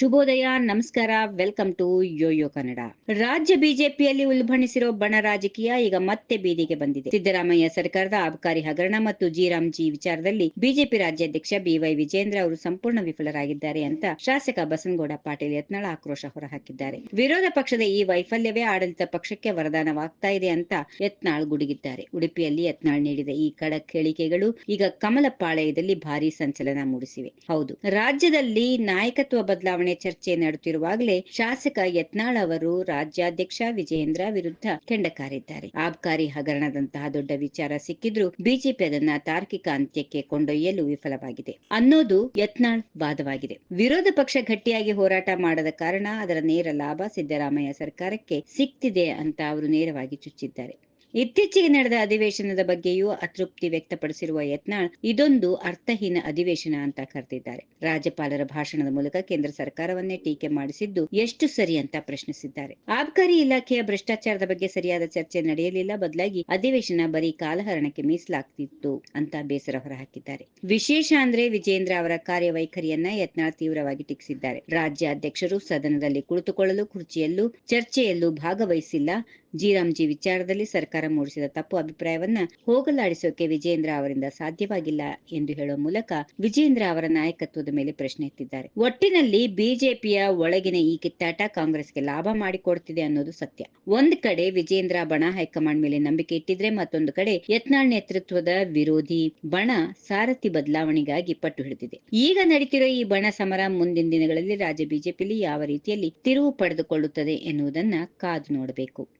ಶುಭೋದಯ, ನಮಸ್ಕಾರ welcome to Yoyo Kannada ರಾಜ್ಯ ಬಿಜೆಪಿಯಲ್ಲಿ ಉಲ್ಬಣಿಸಿರೋ ಬಣ ರಾಜಕೀಯ ಈಗ ಮತ್ತೆ ಬೀದಿಗೆ ಬಂದಿದೆ. ಸಿದ್ದರಾಮಯ್ಯ ಸರ್ಕಾರದ ಅಬಕಾರಿ ಹಗರಣ ಮತ್ತು ಜಿ ವಿಚಾರದಲ್ಲಿ ಬಿಜೆಪಿ ರಾಜ್ಯಾಧ್ಯಕ್ಷ ಬಿವೈ ವಿಜೇಂದ್ರ ಅವರು ಸಂಪೂರ್ಣ ವಿಫಲರಾಗಿದ್ದಾರೆ ಅಂತ ಶಾಸಕ ಬಸನಗೌಡ ಪಾಟೀಲ್ ಯತ್ನಾಳ ಆಕ್ರೋಶ ಹೊರಹಾಕಿದ್ದಾರೆ. ವಿರೋಧ ಪಕ್ಷದ ಈ ವೈಫಲ್ಯವೇ ಆಡಳಿತ ಪಕ್ಷಕ್ಕೆ ವರದಾನವಾಗ್ತಾ ಇದೆ ಅಂತ ಯತ್ನಾಳ್ ಗುಡುಗಿದ್ದಾರೆ. ಉಡುಪಿಯಲ್ಲಿ ಯತ್ನಾಳ್ ನೀಡಿದ ಈ ಖಡಕ್ ಹೇಳಿಕೆಗಳು ಈಗ ಕಮಲ ಪಾಳಯದಲ್ಲಿ ಭಾರಿ ಸಂಚಲನ ಮೂಡಿಸಿವೆ. ಹೌದು, ರಾಜ್ಯದಲ್ಲಿ ನಾಯಕತ್ವ ಬದಲಾವಣೆ ಚರ್ಚೆ ನಡೆಯುತ್ತಿರುವಾಗಲೇ ಶಾಸಕ ಯತ್ನಾಳ್ ಅವರು ರಾಜ್ಯಾಧ್ಯಕ್ಷ ವಿಜಯೇಂದ್ರ ವಿರುದ್ಧ ಕೆಂಡಕಾರಿದ್ದಾರೆ ಆಬ್ಕಾರಿ ಹಗರಣದಂತಹ ದೊಡ್ಡ ವಿಚಾರ ಸಿಕ್ಕಿದ್ರೂ ಬಿಜೆಪಿ ಅದನ್ನ ತಾರ್ಕಿಕ ಅಂತ್ಯಕ್ಕೆ ಕೊಂಡೊಯ್ಯಲು ವಿಫಲವಾಗಿದೆ. ಅನ್ನೋದು ಯತ್ನಾಳ್ ವಾದವಾಗಿದೆ. ವಿರೋಧ ಪಕ್ಷ ಗಟ್ಟಿಯಾಗಿ ಹೋರಾಟ ಮಾಡದ ಕಾರಣ ಅದರ ನೇರ ಲಾಭ ಸಿದ್ದರಾಮಯ್ಯ ಸರ್ಕಾರಕ್ಕೆ ಸಿಕ್ತಿದೆ ಅಂತ ಅವರು ನೇರವಾಗಿ ಚುಚ್ಚಿದ್ದಾರೆ. ಇತ್ತೀಚೆಗೆ ನಡೆದ ಅಧಿವೇಶನದ ಬಗ್ಗೆಯೂ ಅತೃಪ್ತಿ ವ್ಯಕ್ತಪಡಿಸಿರುವ ಯತ್ನಾಳ್ ಇದೊಂದು ಅರ್ಥಹೀನ ಅಧಿವೇಶನ ಅಂತ ಕರೆದಿದ್ದಾರೆ. ರಾಜ್ಯಪಾಲರ ಭಾಷಣದ ಮೂಲಕ ಕೇಂದ್ರ ಸರ್ಕಾರವನ್ನೇ ಟೀಕೆ ಮಾಡಿಸಿದ್ದು ಎಷ್ಟು ಸರಿ ಅಂತ ಪ್ರಶ್ನಿಸಿದ್ದಾರೆ. ಆಬಕಾರಿ ಇಲಾಖೆಯ ಭ್ರಷ್ಟಾಚಾರದ ಬಗ್ಗೆ ಸರಿಯಾದ ಚರ್ಚೆ ನಡೆಯಲಿಲ್ಲ. ಬದಲಾಗಿ ಅಧಿವೇಶನ ಬರೀ ಕಾಲಹರಣಕ್ಕೆ ಮೀಸಲಾಗ್ತಿತ್ತು ಅಂತ ಬೇಸರ ಹೊರಹಾಕಿದ್ದಾರೆ. ವಿಶೇಷ ಅಂದ್ರೆ ವಿಜೇಂದ್ರ ಅವರ ಕಾರ್ಯವೈಖರಿಯನ್ನ ಯತ್ನಾಳ್ ತೀವ್ರವಾಗಿ ಟೀಕಿಸಿದ್ದಾರೆ. ರಾಜ್ಯಾಧ್ಯಕ್ಷರು ಸದನದಲ್ಲಿ ಕುಳಿತುಕೊಳ್ಳಲು, ಕುರ್ಚಿಯಲ್ಲೂ, ಚರ್ಚೆಯಲ್ಲೂ ಭಾಗವಹಿಸಿಲ್ಲ. ಜಿ ವಿಚಾರದಲ್ಲಿ ಸರ್ಕಾರ ಮೂಡಿಸಿದ ತಪ್ಪು ಅಭಿಪ್ರಾಯವನ್ನ ಹೋಗಲಾಡಿಸೋಕೆ ವಿಜೇಂದ್ರ ಅವರಿಂದ ಸಾಧ್ಯವಾಗಿಲ್ಲ ಎಂದು ಹೇಳುವ ಮೂಲಕ ವಿಜೇಂದ್ರ ಅವರ ನಾಯಕತ್ವದ ಮೇಲೆ ಪ್ರಶ್ನೆ ಎತ್ತಿದ್ದಾರೆ. ಒಟ್ಟಿನಲ್ಲಿ ಬಿಜೆಪಿಯ ಒಳಗಿನ ಈ ಕಿತ್ತಾಟ ಕಾಂಗ್ರೆಸ್ಗೆ ಲಾಭ ಮಾಡಿಕೊಡ್ತಿದೆ ಅನ್ನೋದು ಸತ್ಯ. ಒಂದ್ ಕಡೆ ವಿಜೇಂದ್ರ ಬಣ ಹೈಕಮಾಂಡ್ ಮೇಲೆ ನಂಬಿಕೆ ಇಟ್ಟಿದ್ರೆ ಮತ್ತೊಂದು ಕಡೆ ಯತ್ನಾಳ್ ನೇತೃತ್ವದ ವಿರೋಧಿ ಬಣ ಸಾರಥಿ ಬದಲಾವಣೆಗಾಗಿ ಪಟ್ಟು ಹಿಡಿದಿದೆ. ಈಗ ನಡೀತಿರೋ ಈ ಬಣ ಸಮರ ಮುಂದಿನ ದಿನಗಳಲ್ಲಿ ರಾಜ್ಯ ಬಿಜೆಪಿಯಲ್ಲಿ ಯಾವ ರೀತಿಯಲ್ಲಿ ತಿರುವು ಪಡೆದುಕೊಳ್ಳುತ್ತದೆ ಎನ್ನುವುದನ್ನ ಕಾದು ನೋಡಬೇಕು.